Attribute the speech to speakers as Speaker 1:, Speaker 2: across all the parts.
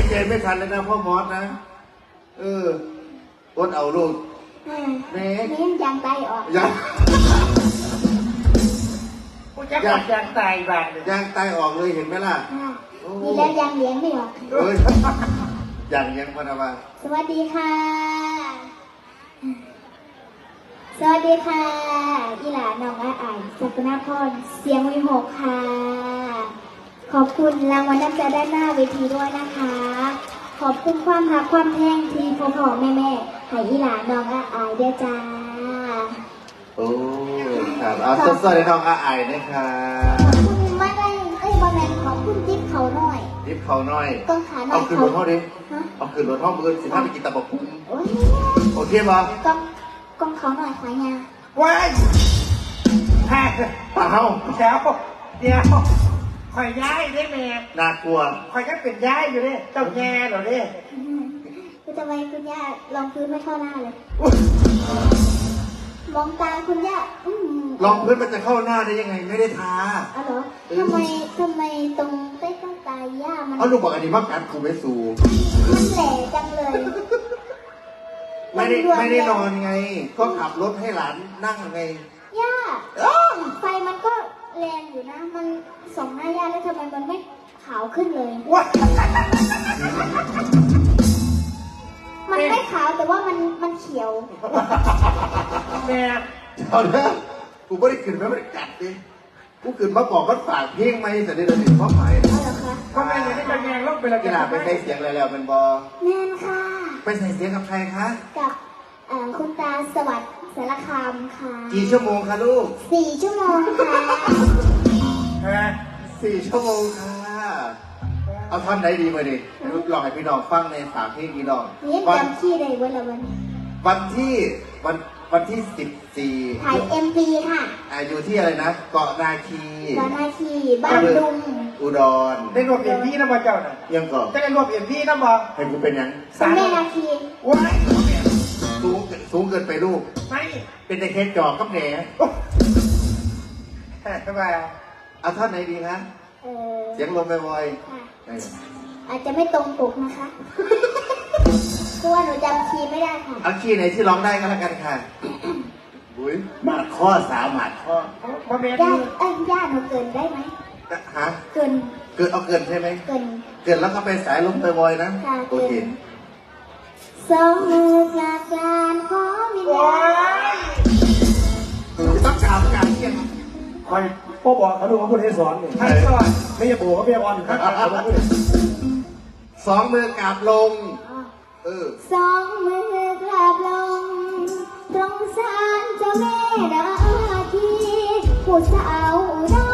Speaker 1: ทันเลยนะพ่อมอสนะ เอออดเอาลูก
Speaker 2: อืม
Speaker 1: แหม่
Speaker 2: นี่ยางไตออก
Speaker 1: ยัง
Speaker 3: กูจะกดยางตายบ้างเลย
Speaker 1: ยางตายออกเลยเห็นไหมล่ะ
Speaker 2: อ่า
Speaker 1: โอ้
Speaker 2: มีแล้วยางเลี้ยงไม่ออก
Speaker 1: เอ้ยยังยังพนามา
Speaker 2: สวัสดีค่ะ สวัสดีค่ะอีหลาน้องอาอายสักนาพรเสียงวิหกค่ะ ขอบคุณรางวัลน้ำใจด้านหน้าเวทีด้วยนะคะ ขอบคุณความรักความแท่งที่พ่อพ่อแม่แม่ๆให้อีหลาน้องอาอายด้วยจ้า
Speaker 1: โอ้ครับเอาสดๆในน้องอาไอายนะคะ
Speaker 2: ขอบคุณมากเลยเอ้ยบอแมนขอบคุณจิ๊บเขาหน่อย
Speaker 1: นิบเขาหน่อย
Speaker 2: ต้องขาหน่อ
Speaker 1: เอา
Speaker 2: ย
Speaker 1: คืน
Speaker 2: เขา
Speaker 1: รถห้องดิ
Speaker 2: ฮะ
Speaker 1: เอาคืนรถห้องมือสิบห้าไปกินตับกหุ่ง
Speaker 2: โอ้ย
Speaker 1: โอเคปะ
Speaker 2: กองกองเขาหน่อยขายงา
Speaker 3: ว้ายแพ้
Speaker 1: ป้าเฮา
Speaker 3: เดี๋ยวเดี๋ยว คอยย้ายได้แม่
Speaker 1: น่ากลัว
Speaker 3: คอยก็เป็นย้ายอยู่เนี่ยเจ้าแง่เหรอเนี่ย
Speaker 2: คือทำไมคุณย่าลองพื้นไม่เข้าหน้าเลย มองตาคุณย่าอืม
Speaker 1: ลองพื้นมันจะเข้าหน้าได้ยังไงไม่ได้ทา
Speaker 2: อ๋อเหรอทำไมทำไมตรงใต้ต้นตาย่ามัน
Speaker 1: เอาลูกบอกอันนี้ว่าการคูไปสู่
Speaker 2: มันแหล่จังเลย
Speaker 1: ไม่ได้
Speaker 2: นรว
Speaker 1: ไม่ได้
Speaker 2: แล้ว
Speaker 1: นอนไง ก็ขับรถให้หลานนั่งไง
Speaker 2: ย่าไฟมันก็ แรงอยู่นะ มันส่องหน้าย่าแล้วทำไมมันไม่ขาวขึ้นเลย
Speaker 3: ว้าย
Speaker 2: มันไม่ขาวแต่ว่ามันมันเขียว
Speaker 3: แม่
Speaker 1: เอาเถอะกูไม่ได้ขึ้นไม่ได้กัดดิกูขึ้นมาบอกก็ฝากเพลงไหมแต่ได้เดินพ่อหมาย
Speaker 2: เอาเหรอคะ
Speaker 3: พ่อแม่เนี่ยเจ้าแง่ลงไปแล้ว
Speaker 1: กีฬาไปใส่เสียงอะไรแล้วมันบอ
Speaker 2: แน่นค่ะ
Speaker 1: ไปใส่เสียงกับใครคะ
Speaker 2: กับเอ่อคุณตาสวัสดิ์ สารคามค่ะ
Speaker 1: กี่ชั่วโมงคะลูก
Speaker 2: สี่ชั่วโมงค่ะ
Speaker 3: ฮะ
Speaker 1: สี่ชั่วโมงค่ะ เอาท่อนไหนดีมาดิลองให้พี่น้องฟังในฝากเพลงพี่น้อง
Speaker 2: นี่
Speaker 1: วัน
Speaker 2: จำที่ได้เวลาวันนี้
Speaker 1: วันที่วันวันที่สิบสี่
Speaker 2: ถ่ายเอ็มวีค่ะ
Speaker 1: อาอยู่ที่อะไรนะ เกาะนาคี
Speaker 2: กานาทีบ้านดุง
Speaker 1: อุดร
Speaker 3: ได้รวบเอ็มพี่นะบ่เจ้าน่ะ
Speaker 1: ยังเกาะ
Speaker 3: จะได้รวบเอ็มพี่นะบ่
Speaker 1: ให้กูเป็นหยัง
Speaker 2: คุณแม่นาที
Speaker 3: ว้าย
Speaker 1: สูงสูงเกินไปลูก
Speaker 3: ไม่
Speaker 1: เป็นแต่แค่จอกกับแหน
Speaker 3: แพ้ทำไม
Speaker 1: เอาท่อนไหนดีคะ
Speaker 2: เออ
Speaker 1: เสียงลมบ่อย
Speaker 2: ค่ะ
Speaker 1: ๆเออ
Speaker 2: อาจจะไม่ตรงปกนะคะเพราะว่าหนูจำคีย์ไม่ได้ค่ะ
Speaker 1: เอาคีย์ไหนที่ร้องได้ก็แล้วกันค่ะอุ้ยหมาดข้อสามหมาดข้อ
Speaker 3: พ่อแม่
Speaker 2: ย่า
Speaker 3: ดู
Speaker 2: เอ้ยย่าหนูเกินได้ไหม
Speaker 1: ฮะ
Speaker 2: เกิน
Speaker 1: เกิดเอาเกินใช่ไหม
Speaker 2: เกิน
Speaker 1: เกิดแล้วก็ไปสายลมบ่อยๆนะ
Speaker 2: ค่ะ
Speaker 1: โอเค
Speaker 2: เกิน สองมือกลากลานขอวิญ
Speaker 3: ว้า
Speaker 2: ญาณ
Speaker 3: ย
Speaker 1: ต้องกล่าวการเที่ยง
Speaker 4: คอยพ่อบอกเขาดูว่าพูดให้สอนนี่
Speaker 3: ใครสอน
Speaker 4: ไม่ใช่ปู่เขาไม่ใช่ออนครับเขาบอกพูด
Speaker 1: สองมือกราบลง
Speaker 2: อ๋อ
Speaker 1: เออ
Speaker 2: สองมือกราบลง ตรงศาลเจ้าแม่นาคีผู้สาวอุด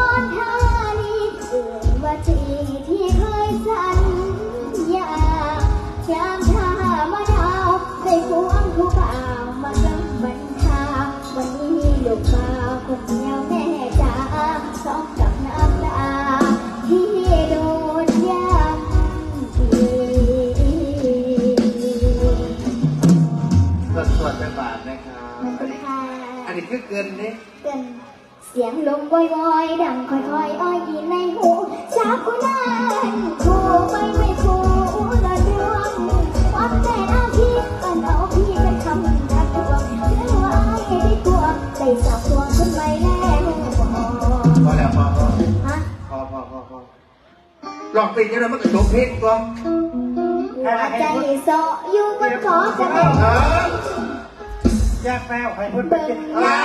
Speaker 2: กินนี่
Speaker 1: เกิน
Speaker 2: เสียงลมวอยๆดังค่อยๆอ้อยอีในหูชาวคนนั้นคู่ไปไม่คู่ละดวงวามแต่อาทีกันเอาพี่เป็นคำดักดวงเชื่อว่าไอ้ได้ตัวได้สับตัวขึ้นไปแล้ว
Speaker 1: พอแล้วพอพอ
Speaker 2: ฮะ
Speaker 1: พอพอพอพอลองเป็นยังไงมันก็จบเพลงก่อน
Speaker 2: หัวใจโซอยู่บนขอจะ
Speaker 1: เอ
Speaker 2: เป็น
Speaker 1: อ
Speaker 3: แยกแมวให้เพิ่นไป
Speaker 2: เบิ่ง
Speaker 3: กิน
Speaker 1: เอ้ย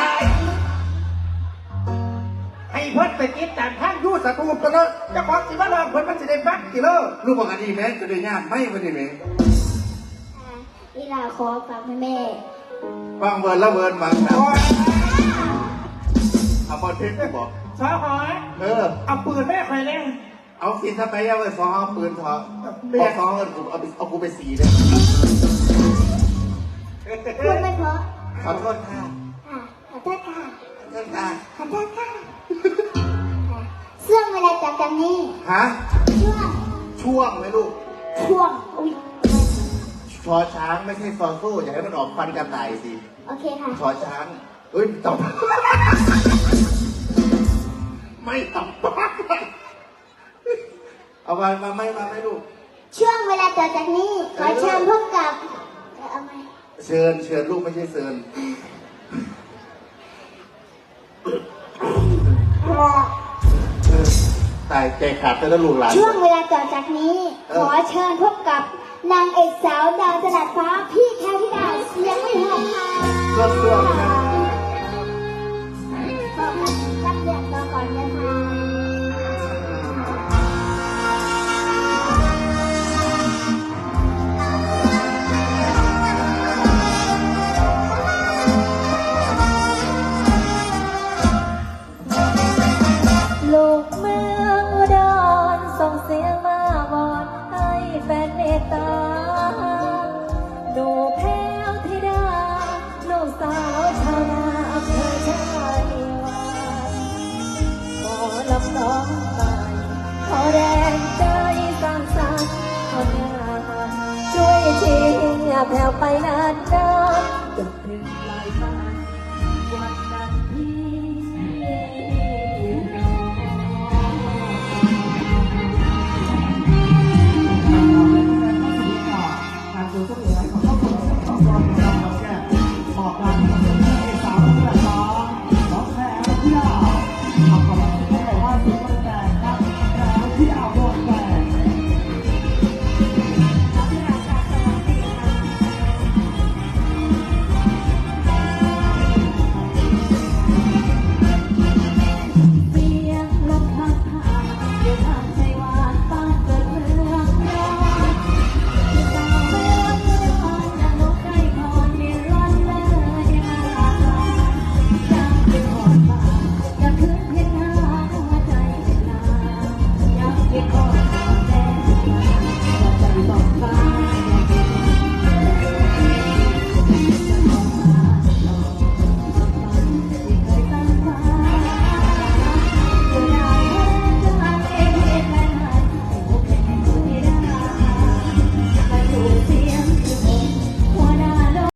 Speaker 3: ให้เพิ่นไปกินตามทางยูสตูมกันเนาะเจะของสิมาลองเพิ่นมันสิได้ฟังกี่เลอ
Speaker 1: ลูกบอกอันนี้แม่จะได้ยากไหมวันนี้แม่
Speaker 2: อีลาขอฝากให้แม่
Speaker 1: ฟังเวิร์นแล้วเวิร์นมาครับ
Speaker 3: โอ้ย
Speaker 1: เอาบอลเทปไปบอก
Speaker 3: สอหอย
Speaker 1: เออ
Speaker 3: เอาปืนแม่คอยเนี่ย
Speaker 1: เอาสิถ้าไปเอาไปฟ้องเอาปืนเถอะพอฟ้องเงินกูเอาไปเอากูไปสีเลย
Speaker 2: พูดไม่เพราะ
Speaker 1: ขอโทษค่ะ
Speaker 2: ค่ะขอโทษค่ะ
Speaker 1: ขอโทษค่ะ
Speaker 2: ขอโทษค่ะเสื่องเวลาจากกันนี้
Speaker 1: ฮะ
Speaker 2: ช่วง
Speaker 1: ช่วงไหมลูก
Speaker 2: ช่วงอุ้ย
Speaker 1: ชอช้างไม่ใช่ซอโซ่อย่าให้มันออกฟันกระต่ายสิ
Speaker 2: โอเคค่ะ
Speaker 1: ชอช้างเฮ้ยตบไม่ตบปากเอามามาไม่มาไม่ลูก
Speaker 5: ช่วงเวลาต่อจากนี้ ขอเชิญพบกับเอ่อเอาไหม
Speaker 1: เชิญเชิญลูกไม่ใช่เชิญตายใจขาดแต่ละลูกหลาน
Speaker 5: ช่วงเวลาต่อจากนี้
Speaker 1: เอ
Speaker 5: ข
Speaker 1: อ
Speaker 5: อเชิญพบกับนางเอกสาวดาวจรัสฟ้าพี่แคทธิดาเสียงไม่หอกค่ะา
Speaker 1: แผ่ว
Speaker 5: ไปนาน
Speaker 6: ๆานจนเปลี่ยนลายมาวันนั้นพี่